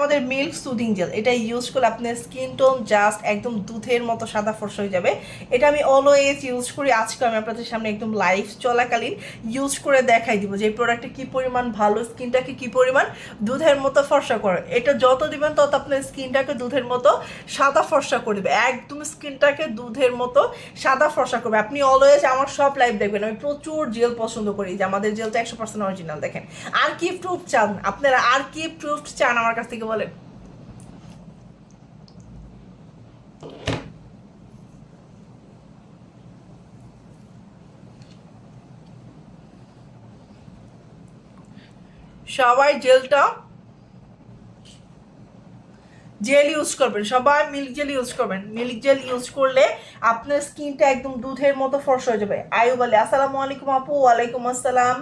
আমাদের milk soothing gel এটা use করলে আপনার স্কিন টোন জাস্ট একদম দুধের মতো সাদা ফর্স হয়ে যাবে। এটা আমি অলওয়েজ ইউজ করি, আজকে আমি আপনাদের সামনে একদম লাইফ চলাকালীন ইউজ করে দেখাই দিব যে এই প্রোডাক্টটা কি পরিমাণ ভালো স্কিনটাকে কি পরিমাণ দুধের মতো ফর্সা করে। এটা যত দিবেন তত আপনার স্কিনটাকে দুধের মতো সাদা ফর্সা করে দেবে। একদম স্কিনটাকে দুধের মতো সাদা ফর্সা করবে। আপনি অলওয়েজ আমার সব লাইভ দেখবেন, আমি প্রচুর জেল পছন্দ করি। যে আমাদের জেলটা একশো পার্সেন্ট অরিজিনাল দেখেন। আর কি প্রুফ চান? আপনারা আর কি প্রুফ চান আমার কাছ থেকে বলেন সবাই জেলটা জেল ইউজ করবেন, সবাই মিল্ক জেল ইউজ করবেন। মিল্ক জেল ইউজ করলে আপনার স্কিনটা একদম দুধের মতো ফর্স হয়ে যাবে। আয়ু বলে আসসালামু আলাইকুম আপু, ওয়ালাইকুম আসসালাম।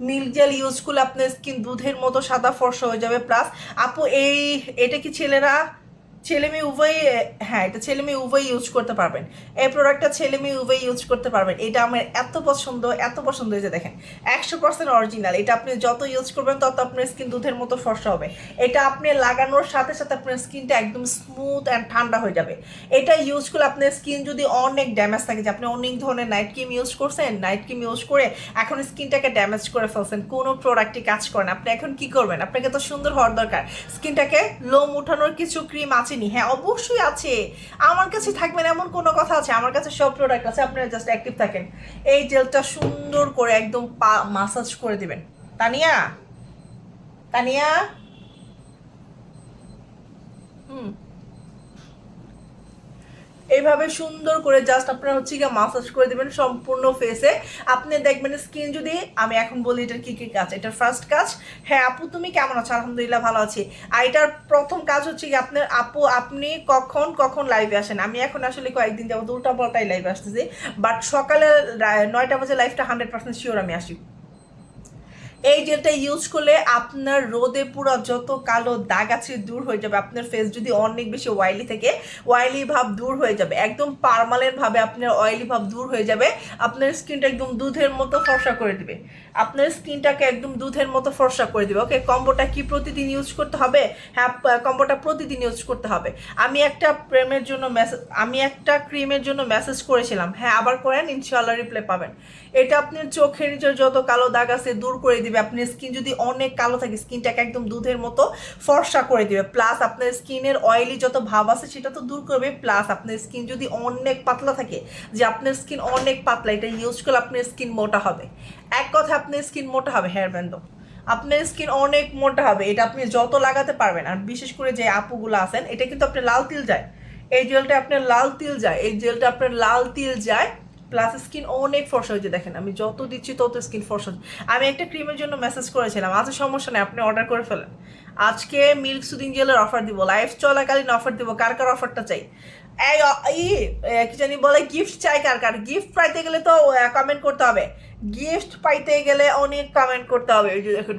মিল্ক জেল ইউজ করলে আপনার স্কিন দুধের মতো সাদা ফর্সা হয়ে যাবে। প্লাস আপু, এই, এটা কি ছেলেরা? ছেলে মেয়ে উভয় হ্যাঁ এটা ছেলে মেয়ে উভয় ইউজ করতে পারবেন। এই প্রোডাক্টটা ছেলে মেয়ে উভয় ইউজ করতে পারবেন। এটা আমার এত পছন্দ এত পছন্দ হয়েছে, দেখেন। একশো পার্সেন্ট অরিজিনাল এটা আপনি যত ইউজ করবেন, তত আপনার স্কিন দুধের মতো ফর্সা হবে। এটা আপনি লাগানোর সাথে সাথে আপনার স্কিনটা একদম স্মুথ অ্যান্ড ঠান্ডা হয়ে যাবে। এটা ইউজ করলে আপনার স্কিন যদি অনেক ড্যামেজ থাকে, যে আপনি অনেক ধরনের নাইট ক্রিম ইউজ করছেন নাইট ক্রিম ইউজ করে এখন স্কিনটাকে ড্যামেজ করে ফেলছেন, কোনো প্রোডাক্টই কাজ করেন আপনি এখন কি করবেন? আপনাকে তো সুন্দর হওয়ার দরকার। স্কিনটাকে লোম উঠানোর কিছু ক্রিম আছেনি হ্যাঁ অবশ্যই আছে। আমার কাছে থাকবেন এমন কোনো কথা আছে। আমার কাছে সব প্রোডাক্ট আছে। আপনারা জাস্ট অ্যাক্টিভ থাকেন। এই জেলটা সুন্দর করে একদম পা মাসাজ করে দিবেন। তানিয়া? তানিয়া? হুম। এইভাবে সুন্দর করে জাস্ট আপনারা হচ্ছে গিয়ে মাসাজ করে দেবেন সম্পূর্ণ ফেসে আপনি দেখবেন স্কিন যদি, আমি এখন বলি এটার কি কি কাজ, এটার ফার্স্ট কাজ হ্যাঁ আপু তুমি কেমন আছো? আলহামদুলিল্লাহ ভালো আছি। আর এটার প্রথম কাজ হচ্ছে কি আপনার আপু, আপনি কখন কখন লাইভে আসেন? আমি এখন আসলে কয়েকদিন যাব উল্টা পাল্টাই লাইভে আসতেছি। বাট সকালে নয়টা বাজে লাইভটা হান্ড্রেড পার্সেন্ট শিওর আমি আসি। এই জেলটা ইউজ করলে আপনার রোদে পুরো যত কালো দাগ আছে দূর হয়ে যাবে। আপনার ফেস যদি অনেক বেশি অয়েলি থেকে অয়েলি ভাব দূর হয়ে যাবে। একদম পার্মানেন্ট ভাবে আপনার অয়েলি ভাব দূর হয়ে যাবে। আপনার স্কিনটা একদম দুধের মতো ফর্সা করে দিবে। আপনার স্কিনটাকে একদম দুধের মতো ফর্সা করে দিবে। ওকে কম্বোটা কি প্রতিদিন ইউজ করতে হবে? হ্যাঁ কম্বোটা প্রতিদিন ইউজ করতে হবে। আমি একটা প্রেমের জন্য মেসেজ আমি একটা ক্রিমের জন্য মেসেজ করেছিলাম। হ্যাঁ আবার করেন, ইনশাআল্লাহ রিপ্লাই পাবেন। এটা আপনার চোখের নিচে যত কালো দাগ আছে দূর করে দিবে আপনার স্কিন যদি অনেক কালো থাকে স্কিনটাকে একদম দুধের মতো ফর্সা করে দিবে। প্লাস আপনার স্কিনের অয়েলি যত ভাব আছে, সেটা তো দূর করবে। প্লাস আপনার স্কিন যদি অনেক পাতলা থাকে, যে আপনার স্কিন অনেক পাতলা, এটা ইউজ করলে আপনার স্কিন মোটা হবে। এক কথা, আপনার স্কিন মোটা হবে হেয়ার ব্যান্ড আপনার স্কিন অনেক মোটা হবে, এটা আপনি যত লাগাতে পারবেন। আর বিশেষ করে যে আপুগুলো আছেন, এটা কিন্তু আপনার লাল তিল যায়। এই জেলটা আপনার লাল তিল যায়, এই জেলটা আপনার লাল তিল যায়। প্লাস স্কিন অনেক ফর্সা হয়েছে, দেখেন, আমি যত দিচ্ছি তত স্কিন ফর্সা হচ্ছে। আমি একটা ক্রিমের জন্য মেসেজ করেছিলাম আজ সমস্যা নেই, আপনি অর্ডার করে ফেলেন। আজকে মিল্ক সুদিং জেলের অফার দিব লাইফ চলাকালীন অফার দিব, কার কার অফারটা চাই? এই কি জানি বলে গিফট চাই কার কার? গিফট পাইতে গেলে তো কমেন্ট করতে হবে। গিফট পাইতে গেলে অনেক কমেন্ট করতে হবে ওই যে দেখুন।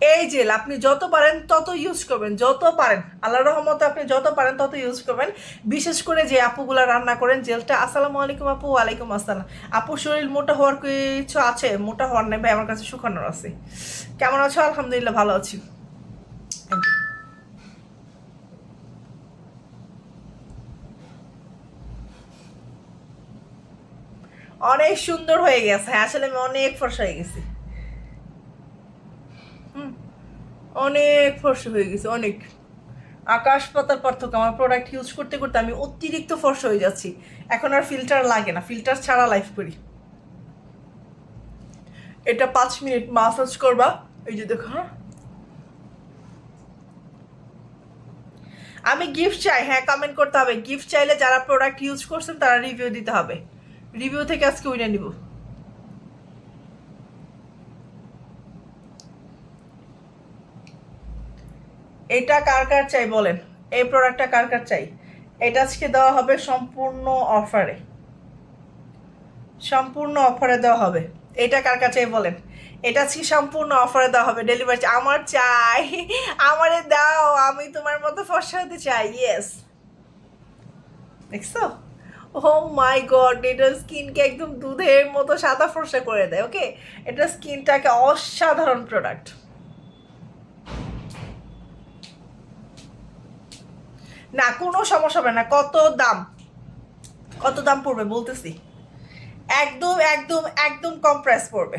এই জেল আপনি যত পারেন তত ইউজ করবেন, যত পারেন। আল্লাহ রহমতে আপনি যত পারেন তত ইউজ করবেন। বিশেষ করে যে আপুগুলা রান্না করেন, জেলটা, আসসালামু আলাইকুম আপু, ওয়ালাইকুম আসসালাম। আপুর শরীর মোটা হওয়ার কিছু আছে? মোটা হওয়ার নেই, ভাই, আমার কাছে শুকানোর আছে। কেমন আছো? আলহামদুলিল্লাহ, ভালো আছি। অনেক সুন্দর হয়ে গেছে, আসলে আমি অনেক ফর্সা হয়ে গেছি হুম, অনেক ফর্সা হয়ে গেছে, অনেক। আকাশ পাতার পার্থক্য, আমার প্রোডাক্ট ইউজ করতে করতে আমি অতিরিক্ত ফর্সা হয়ে যাচ্ছি। এখন আর ফিল্টার লাগে না ফিল্টার ছাড়া লাইফ করি। এটা পাঁচ মিনিট মাসাজ করবা, এই যে দেখো হ্যাঁ। আমি গিফট চাই হ্যাঁ কমেন্ট করতে হবে। গিফট চাইলে যারা প্রোডাক্ট ইউজ করছেন তারা রিভিউ দিতে হবে। রিভিউ থেকে আজকে উইনে নিব। এটা কার কার চাই বলেন? এই প্রোডাক্টটা কার কার চাই? এটা আজকে দেওয়া হবে সম্পূর্ণ অফারে সম্পূর্ণ অফারে দেওয়া হবে। এটা কার কাছে বলেন? এটা আজকে সম্পূর্ণ অফারে দেওয়া হবে। ডেলিভারি আমার চাই। আমারে দাও। আমি তোমার মতো ফর্সা হতে চাই। ইয়েস দেখছ? ও মাই গড এটা স্কিনকে একদম দুধের মতো সাদা ফর্সা করে দেয় ওকে এটা স্কিনটাকে অসাধারণ প্রোডাক্ট না, কোনো সমস্যা হবে না। কত দাম? কত দাম পড়বে? বলতেছি। একদম একদম একদম কম প্রাইস পড়বে।